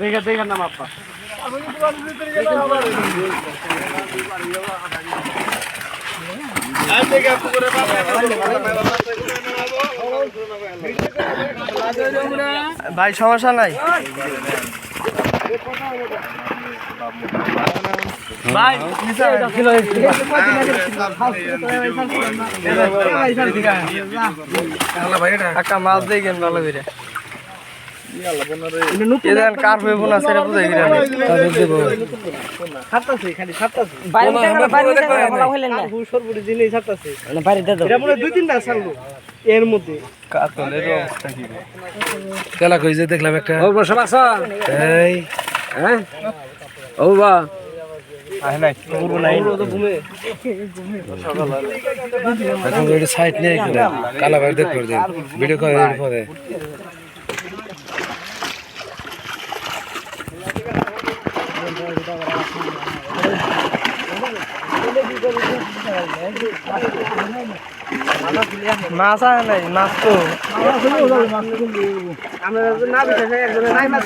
দেখে দেখে নাম আপা ভাই সমস্যা নাই? একটা মাছ দিয়ে গেন ভালো করে। এর মধ্যে। কাতলের অবস্থা কি দেখলাম একটা। ও বসে বাসা। এই। হ্যাঁ? ও বা। সাইড নেই করে কালা বাইরে দেখ ভিডিও করে। মাছ আয় নাই মাছ তো। আমরা না বিশ্বাসে একজনে নাই মাছ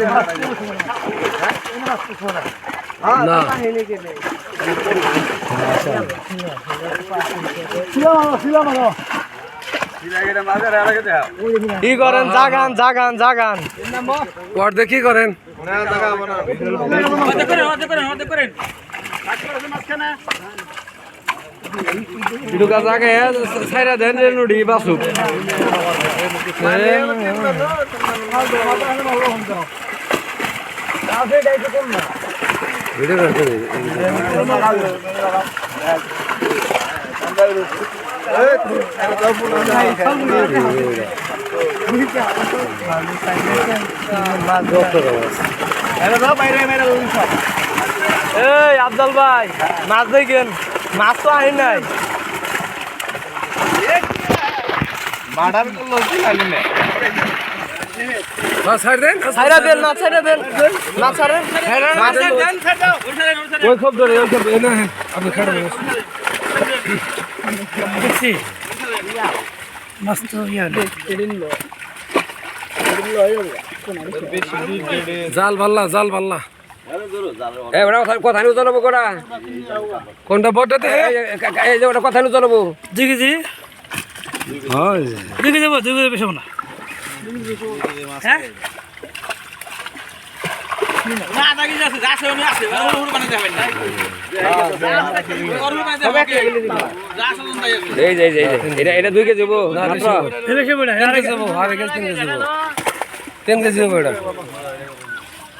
কি করেন? জাগান জাগান জাগান ওর দেখি করেন। দুকা জাগে সাইরা দেন রে নুডি বাসুক ভিডিও করতে এই আব্দুল ভাই মাছ দেখেন। মাছ তো আহি নাই। মাছ ওই খুব এনে আপনি খাড়া জাল পাল্লা জাল পাল্লা এ ওটা কথা কথা নিয়ে চলবো কোটা কোনটা বড়টাতে এই যে ওটা কথা নিয়ে চলবো হয়। এই যে এই যে এই যে। এটা এটা দুই কেজি তিন কেজি তিন কেজি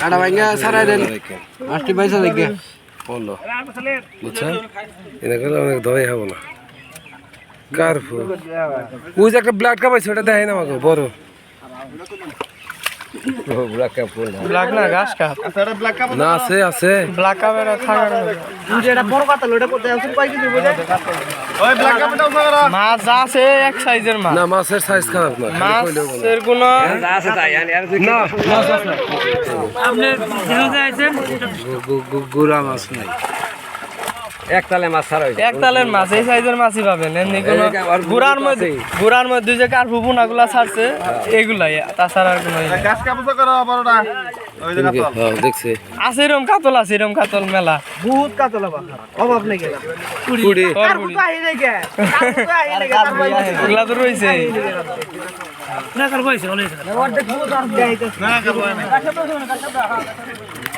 কাটা ভাঙ্গা সারাই দেন মাছটি পয়সা দেখে বলল বুঝছ এটা করে অনেক কার ফুল যে একটা ব্লাড কাপ ওটা দেখাই না আমাকে বড় ব্ল্যাক না ঘাস কাপ না আছে আছে। ব্ল্যাক কাপের থাকার যেটা বড় কাতল ওটা করতে আসুন কয় কেজি বুঝে মাছ আছে এক সাইজের মাছ। না মাছের সাইজ খারাপ না। মাছের আছে তাই না মাছ নাই। এক তালে মাছ ছাড়া হয়েছে এক তালের মাছ এই সাইজের মাছই পাবেন। এমনি কোনো গুড়ার মধ্যে গুড়ার মধ্যে যে কার্পু গুলা ছাড়ছে এগুলাই তাছাড়া আর কোনো ইয়ে নাই। তিনকে- হ্যাঁ দেখছি। আছে এরকম কাতল আছে এরকম কাতল মেলা। বহুত কাতল অভাব নেই কুড়ি। এগুলা তো রয়েছে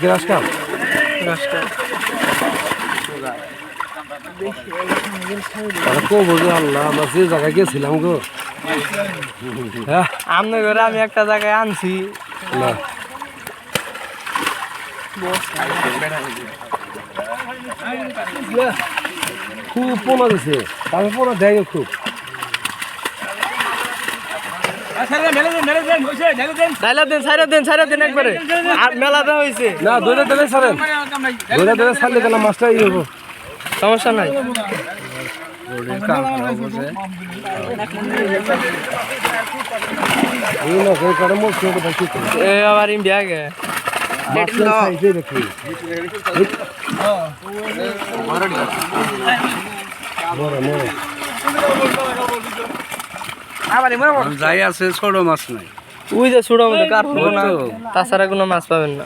গ্রাস কাপ। তাহলে কো বলব আল্লাহ আমরা যে জায়গায় গেছিলাম গো। হ্যাঁ? আমি একটা জায়গায় আনছি। না। খুব পোনা দিছে। তাহলে পোনা দেয় খুব। ডাইলা দিন সাইরা দিন সাইরা দিন একবারে। আর মেলাতে হয়েছে। না দৌড়ে দিলে ছাড়েন দৌড়ে দিলে ছাড়লে কেন মাছটা ইয়ে হব। সমস্যা নাই। আবার ইন্ডিয়া গে। বড়। যাই আছে ছোট মাছ নাই। ওই যে ছোট মধ্যে কার না তাছাড়া কোনো মাছ পাবেন না।